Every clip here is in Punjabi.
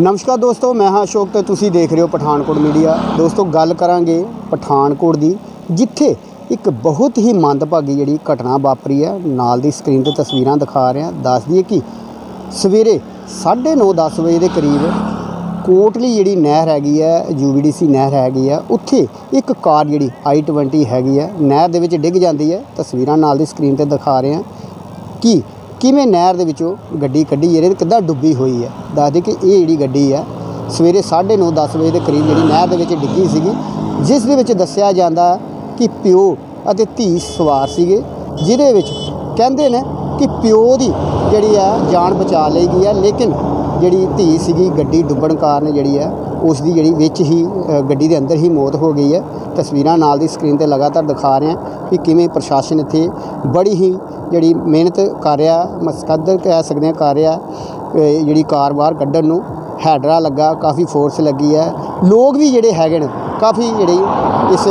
ਨਮਸਕਾਰ ਦੋਸਤੋ, ਮੈਂ ਹਾਂ ਅਸ਼ੋਕ ਤੇ ਤੁਸੀਂ ਦੇਖ ਰਹੇ ਹੋ ਪਠਾਨਕੋਟ ਮੀਡੀਆ। ਦੋਸਤੋ, ਗੱਲ ਕਰਾਂਗੇ ਪਠਾਨਕੋਟ ਦੀ, ਜਿੱਥੇ ਇੱਕ ਬਹੁਤ ਹੀ ਮੰਦਭਾਗੀ ਜਿਹੜੀ ਘਟਨਾ ਵਾਪਰੀ ਹੈ। ਨਾਲ ਦੀ ਸਕਰੀਨ ਤੇ ਤਸਵੀਰਾਂ ਦਿਖਾ ਰਿਹਾ ਹਾਂ ਦੱਸ ਦਈਏ ਕਿ ਸਵੇਰੇ 9:30 10 ਵਜੇ ਦੇ ਕਰੀਬ ਕੋਟਲੀ ਜਿਹੜੀ ਨਹਿਰ ਹੈਗੀ ਹੈ ਯੂਬੀਡੀਸੀ ਨਹਿਰ ਹੈਗੀ ਹੈ, ਉੱਥੇ ਇੱਕ ਕਾਰ ਜਿਹੜੀ i20 ਹੈਗੀ ਹੈ, ਨਹਿਰ ਦੇ ਵਿੱਚ ਡਿੱਗ ਜਾਂਦੀ ਹੈ। ਤਸਵੀਰਾਂ ਨਾਲ ਦੀ ਸਕਰੀਨ ਤੇ ਦਿਖਾ ਰਹੇ ਹਾਂ ਕਿ ਕਿਵੇਂ ਨਹਿਰ ਦੇ ਵਿੱਚੋਂ ਗੱਡੀ ਕੱਢੀ ਇਹਦੇ ਕਿੱਦਾਂ ਡੁੱਬੀ ਹੋਈ ਹੈ? ਦੱਸਦੇ ਕਿ ਇਹ ਜਿਹੜੀ ਗੱਡੀ ਹੈ ਸਵੇਰੇ 9:30 10 ਵਜੇ ਦੇ ਕਰੀਬ ਜਿਹੜੀ ਨਹਿਰ ਦੇ ਵਿੱਚ ਡਿੱਗੀ ਸੀਗੀ, ਜਿਸ ਦੇ ਵਿੱਚ ਦੱਸਿਆ ਜਾਂਦਾ ਕਿ ਪਿਓ ਅਤੇ ਧੀ ਸਵਾਰ ਸੀਗੇ, ਜਿਹਦੇ ਵਿੱਚ ਕਹਿੰਦੇ ਨੇ ਕਿ ਪਿਓ ਦੀ ਜਿਹੜੀ ਆ ਜਾਨ ਬਚਾ ਲਈ ਗਈ ਹੈ ਲੇਕਿਨ ਜਿਹੜੀ ਧੀ ਸੀਗੀ, ਗੱਡੀ ਡੁੱਬਣ ਕਾਰਨ ਜਿਹੜੀ ਹੈ ਉਸ ਦੀ ਜਿਹੜੀ ਵਿੱਚ ਹੀ ਗੱਡੀ ਦੇ ਅੰਦਰ ਹੀ ਮੌਤ ਹੋ ਗਈ ਹੈ। ਤਸਵੀਰਾਂ ਨਾਲ ਦੀ ਸਕਰੀਨ ਤੇ ਲਗਾਤਾਰ ਦਿਖਾ ਰਹੇ ਹਾਂ ਕਿ ਕਿਵੇਂ ਪ੍ਰਸ਼ਾਸਨ ਇੱਥੇ ਬੜੀ ਹੀ ਜਿਹੜੀ ਮਿਹਨਤ ਕਰ ਰਿਹਾ, ਮਸਕਦ ਕਹਿ ਸਕਦੇ ਹਾਂ ਕਰ ਰਿਹਾ ਜਿਹੜੀ ਕਾਰ ਬਾਹਰ ਕੱਢਣ ਨੂੰ ਹੈਡਰਾ ਲੱਗਾ, ਕਾਫੀ ਫੋਰਸ ਲੱਗੀ ਹੈ। ਲੋਕ ਵੀ ਜਿਹੜੇ ਹੈਗੇ ਨੇ, ਕਾਫੀ ਜਿਹੜੀ ਇਸ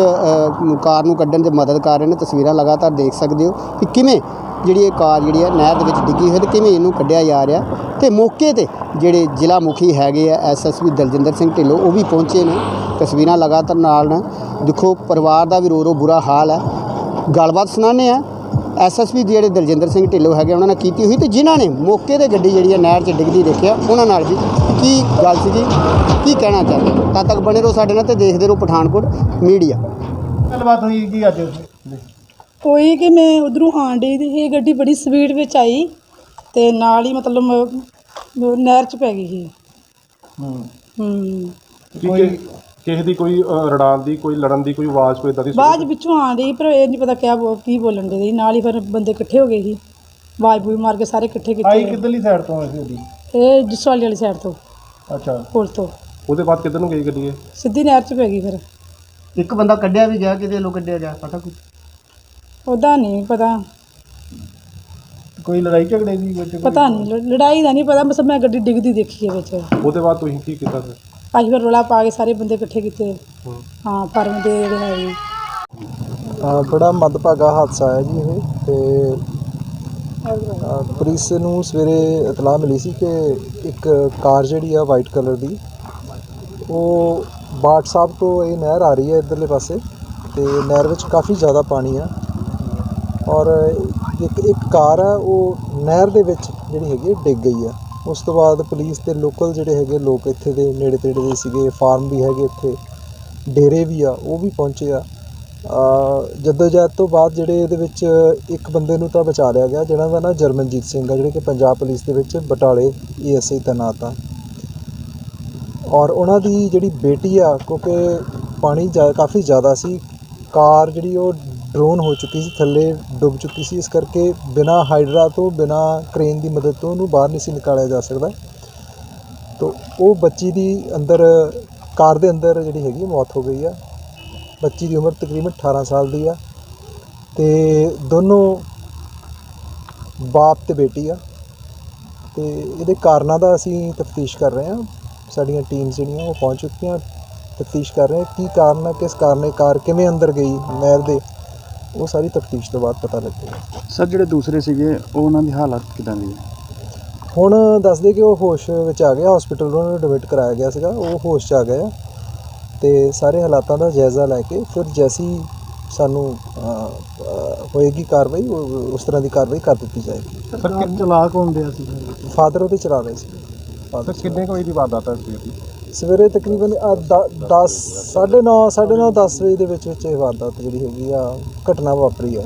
ਕਾਰ ਨੂੰ ਕੱਢਣ 'ਚ ਮਦਦ ਕਰ ਰਹੇ ਨੇ। ਤਸਵੀਰਾਂ ਲਗਾਤਾਰ ਦੇਖ ਸਕਦੇ ਹੋ ਕਿ ਕਿਵੇਂ ਜਿਹੜੀ ਇਹ ਕਾਰ ਜਿਹੜੀ ਹੈ ਨਹਿਰ ਦੇ ਵਿੱਚ ਡਿੱਗੀ ਹੋਈ ਤੇ ਕਿਵੇਂ ਇਹਨੂੰ ਕੱਢਿਆ ਜਾ ਰਿਹਾ। ਤੇ ਮੌਕੇ ਤੇ ਜਿਹੜੇ ਜ਼ਿਲ੍ਹਾ ਮੁਖੀ ਹੈਗੇ ਆ ਐਸਐਸਪੀ ਦਲਜਿੰਦਰ ਸਿੰਘ ਢਿੱਲੋਂ ਉਹ ਵੀ ਪਹੁੰਚੇ ਨੇ। ਤਸਵੀਰਾਂ ਲਗਾਤਾਰ ਨਾਲ ਨੇ। ਦੇਖੋ ਪਰਿਵਾਰ ਦਾ ਵੀ ਰੋ ਰੋ ਬੁਰਾ ਹਾਲ ਹੈ। ਗੱਲਬਾਤ ਸੁਣਾਉਂਦੇ ਆ ਐਸਐਸਪੀ ਜਿਹੜੇ ਦਲਜਿੰਦਰ ਸਿੰਘ ਢਿੱਲੋਂ ਹੈਗੇ ਉਹਨਾਂ ਨਾਲ ਕੀਤੀ ਹੋਈ ਤੇ ਜਿਨ੍ਹਾਂ ਨੇ ਮੌਕੇ ਤੇ ਗੱਡੀ ਜਿਹੜੀ ਹੈ ਨਹਿਰ 'ਚ ਡਿੱਗਦੀ ਦੇਖਿਆ ਉਹਨਾਂ ਨਾਲ ਵੀ। ਕੀ ਗੱਲ ਸੀਗੀ? ਕੀ ਕਹਿਣਾ ਚਾਹੁੰਦੇ ਤਦ ਤੱਕ ਬਣੇ ਰਹੋ ਸਾਡੇ ਨਾਲ ਤੇ ਦੇਖਦੇ ਰਹੋ ਪਠਾਨਕੋਟ ਮੀਡੀਆ। ਗੱਲਬਾਤ ਹੋਈ ਜੀ ਅੱਜ? ਉੱਥੇ ਹੋਈ ਕਿ ਮੈਂ ਉਧਰੋਂ ਆਣ ਡਈ ਤੇ ਇਹ ਗੱਡੀ ਬੜੀ ਸਪੀਡ ਵਿੱਚ ਆਈ। ਤੇ ਨਾਲ ਹੀ ਮਤਲਬ ਮ- ਨਹਿਰ 'ਚ ਪੈ ਗਈ ਸੀ। ਹੂੰ। ਹੂੰ। ਕਿ ਕਿ- ਕਿਸੇ ਦੀ ਕੋਈ ਅ, ਰੜਾਨ ਦੀ ਕੋਈ ਲੜਨ ਦੀ ਕੋਈ ਆਵਾਜ਼ ਕੋਈ ਇਦਾਂ ਦੀ ਸੁਣੀ? ਬਾਅਦ ਵਿੱਚੋਂ ਆਣ ਡਈ ਪਰ ਇਹ ਨਹੀਂ ਪਤਾ ਕਿਆ ਬੋ- ਕੀ ਬੋਲਣ ਦੇ ਨਾਲ ਹੀ ਫਿਰ ਬੰਦੇ ਇਕੱਠੇ ਹੋ ਗਏ ਸੀ। ਆਵਾਜ਼ ਬੂਈ ਮਾਰ ਕੇ ਸਾਰੇ ਇਕੱਠੇ ਆਈ ਕੀਤੇ ਕਿੱਧਰਲੀ ਸਾਈਡ ਤੋਂ ਆਈ ਸੀ ਉਹਦੀ? ਇਹ ਜਸਵਾਲੀ ਵਾਲੀ ਸਾਈਡ ਤੋਂ। ਅੱਛਾ। ਪੁਲ ਤੋਂ। ਉਹਦੇ ਬਾਅਦ ਕਿੱਧਰ ਨੂੰ ਗਈ ਗੱਡੀ ਇਹ? ਸਿੱਧੀ ਨਹਿਰ 'ਚ ਪੈ ਗਈ ਫਿਰ। ਇੱਕ ਬੰਦਾ ਕੱਢਿਆ ਵੀ ਗਿਆ ਕਿਤੇ ਲੋ ਕੱਢਿਆ ਗਿਆ ਪਤਾ ਕੁਝ ਉਹਦਾ ਨਹੀਂ ਪਤਾ। ਕੋਈ ਲੜਾਈ ਝਗੜੇ ਦੀ ਵਿੱਚ ਕੋਈ? ਪਤਾ ਨਹੀਂ ਲੜਾਈ ਦਾ ਨਹੀਂ ਪਤਾ ਬਸ ਮੈਂ ਗੱਡੀ ਡਿੱਗਦੀ ਦੇਖੀ ਹੈ ਵਿੱਚ ਉਹਦੇ ਬਾਅਦ ਤੁਸੀਂ ਕੀ ਕੀਤਾ ਫਿਰ ਅਸੀਂ ਫਿਰ ਰੌਲਾ ਪਾ ਕੇ ਸਾਰੇ ਬੰਦੇ ਇਕੱਠੇ ਕੀਤੇ ਹੂੰ। ਹਾਂ ਫਾਰਮ ਦੇ ਜਿਹੜੇ ਹੈਗੇ ਅ, ਬੜਾ ਮੰਦਭਾਗਾ ਹਾਦਸਾ ਹੈ ਜੀ ਇਹ ਤੇ ਅ, ਪੁਲਿਸ ਨੂੰ ਸਵੇਰੇ ਇਤਲਾਹ ਮਿਲੀ ਸੀ ਕਿ ਇੱਕ ਕਾਰ ਜਿਹੜੀ ਆ ਵਾਈਟ ਕਲਰ ਦੀ ਉਹ ਬਾਟ ਸਾਹਿਬ ਤੋਂ ਇਹ ਨਹਿਰ ਆ ਰਹੀ ਹੈ ਇਧਰਲੇ ਪਾਸੇ ਤੇ ਨਹਿਰ ਵਿੱਚ ਕਾਫੀ ਜ਼ਿਆਦਾ ਪਾਣੀ ਆ ਔਰ ਇੱਕ ਇੱਕ ਕਾਰ ਆ ਉਹ ਨਹਿਰ ਦੇ ਵਿੱਚ ਜਿਹੜੀ ਹੈਗੀ ਡਿੱਗ ਗਈ ਆ। ਉਸ ਤੋਂ ਬਾਅਦ ਪੁਲਿਸ ਤੇ ਲੋਕਲ ਜਿਹੜੇ ਹੈਗੇ ਲੋਕ ਇੱਥੇ ਦੇ ਨੇੜੇ ਤੇੜੇ ਦੇ ਸੀਗੇ ਫਾਰਮ ਵੀ ਹੈਗੇ ਇੱਥੇ ਡੇਰੇ ਵੀ ਆ ਉਹ ਵੀ ਪਹੁੰਚੇ ਆ। ਅ, ਜੱਦੋਜਹਿਦ ਤੋਂ ਬਾਅਦ ਜਿਹੜੇ ਇਹਦੇ ਵਿੱਚ ਇੱਕ ਬੰਦੇ ਨੂੰ ਤਾਂ ਬਚਾ ਲਿਆ ਗਿਆ ਜਿਹਨਾਂ ਦਾ ਨਾਂ ਜਰਮਨਜੀਤ ਸਿੰਘ ਆ ਜਿਹੜੇ ਕਿ ਪੰਜਾਬ ਪੁਲਿਸ ਦੇ ਵਿੱਚ ਬਟਾਲੇ ਏਐਸਆਈ ਤੈਨਾਤ ਆ। ਔਰ ਉਹਨਾਂ ਦੀ ਜਿਹੜੀ ਬੇਟੀ ਆ ਕਿਉਂਕਿ ਪਾਣੀ ਜ਼ਿਆ- ਕਾਫੀ ਜ਼ਿਆਦਾ ਸੀ ਕਾਰ ਜਿਹੜੀ ਉਹ ਡਰੋਨ ਹੋ ਚੁੱਕੀ ਸੀ, ਥੱਲੇ ਡੁੱਬ ਚੁੱਕੀ ਸੀ। ਇਸ ਕਰਕੇ ਬਿਨਾ ਹਾਈਡਰਾ ਤੋਂ, ਬਿਨਾ ਕ੍ਰੇਨ ਦੀ ਮਦਦ ਤੋਂ ਉਹਨੂੰ ਬਾਹਰ ਨਹੀਂ ਸੀ ਨਿਕਾਲਿਆ ਜਾ ਸਕਦਾ। ਤੋ ਉਹ ਬੱਚੀ ਦੀ ਅੰਦਰ, ਕਾਰ ਦੇ ਅੰਦਰ ਜਿਹੜੀ ਹੈਗੀ ਮੌਤ ਹੋ ਗਈ ਆ। ਬੱਚੀ ਦੀ ਉਮਰ ਤਕਰੀਬਨ 18 ਸਾਲ ਦੀ ਆ। ਤੇ ਦੋਨੋਂ ਬਾਪ ਤੇ ਬੇਟੀ ਆ। ਤੇ ਇਹਦੇ ਕਾਰਨਾਂ ਦਾ ਅਸੀਂ ਤਫਤੀਸ਼ ਕਰ ਰਹੇ ਹਾਂ। ਸਾਡੀਆਂ ਟੀਮਸ ਜਿਹੜੀਆਂ, ਉਹ ਪਹੁੰਚ ਚੁੱਕੀਆਂ ਤਫਤੀਸ਼ ਕਰ ਰਹੇ ਹਾਂ। ਕੀ ਕਾਰਨ ਹੈ ਕਿਸ ਕਾਰਨ ਇਹ ਕਾਰ ਕਿਵੇਂ ਅੰਦਰ ਗਈ ਨਹਿਰ ਦੇ? ਉਹ ਸਾਰੀ ਤਫਤੀਸ਼ ਤੋਂ ਬਾਅਦ ਪਤਾ ਲੱਗੇਗਾ। ਸਰ ਜਿਹੜੇ ਦੂਸਰੇ ਸੀਗੇ ਉਹ ਉਹਨਾਂ ਦੀ ਹਾਲਤ ਕਿਦਾਂ ਦੀ ਹੈ ਹੁਣ ਦੱਸਦੇ ਕਿ ਉਹ ਹੋਸ਼ ਵਿੱਚ ਆ ਗਿਆ ਹਸਪੀਟਲ ਉਹਨਾਂ ਨੂੰ ਐਡਮਿਟ ਕਰਾਇਆ ਗਿਆ ਸੀਗਾ ਉਹ ਹੋਸ਼ 'ਚ ਆ ਗਏ ਆ। ਤੇ ਸਾਰੇ ਹਾਲਾਤਾਂ ਦਾ ਜਾਇਜ਼ਾ ਲੈ ਕੇ ਫਿਰ ਜੈਸੀ ਸਾਨੂੰ ਹੋਏਗੀ ਕਾਰਵਾਈ ਉਹ- ਉਸ ਤਰ੍ਹਾਂ ਦੀ ਕਾਰਵਾਈ ਕਰ ਦਿੱਤੀ ਜਾਏਗੀ। ਸਰ ਕਿ ਚਲਾ ਕੌਣ ਦਿਆ ਸੀ? ਫਾਦਰ ਉਹਦੇ ਚਲਾ ਰਹੇ ਸੀ। father ਸਰ ਕਿੰਨੇ ਕੁ ਵਜੇ ਦੀ ਵਾਰਦਾਤ ਹੈ ਸਵੇਰ ਦੀ ਸਵੇਰੇ ਤਕਰੀਬਨ 10 9:30 9:30 10 ਵਜੇ ਦੇ ਵਿੱਚ ਵਿੱਚ ਇਹ ਵਾਰਦਾਤ ਜਿਹੜੀ ਹੈਗੀ ਆ, ਘਟਨਾ ਵਾਪਰੀ ਹੈ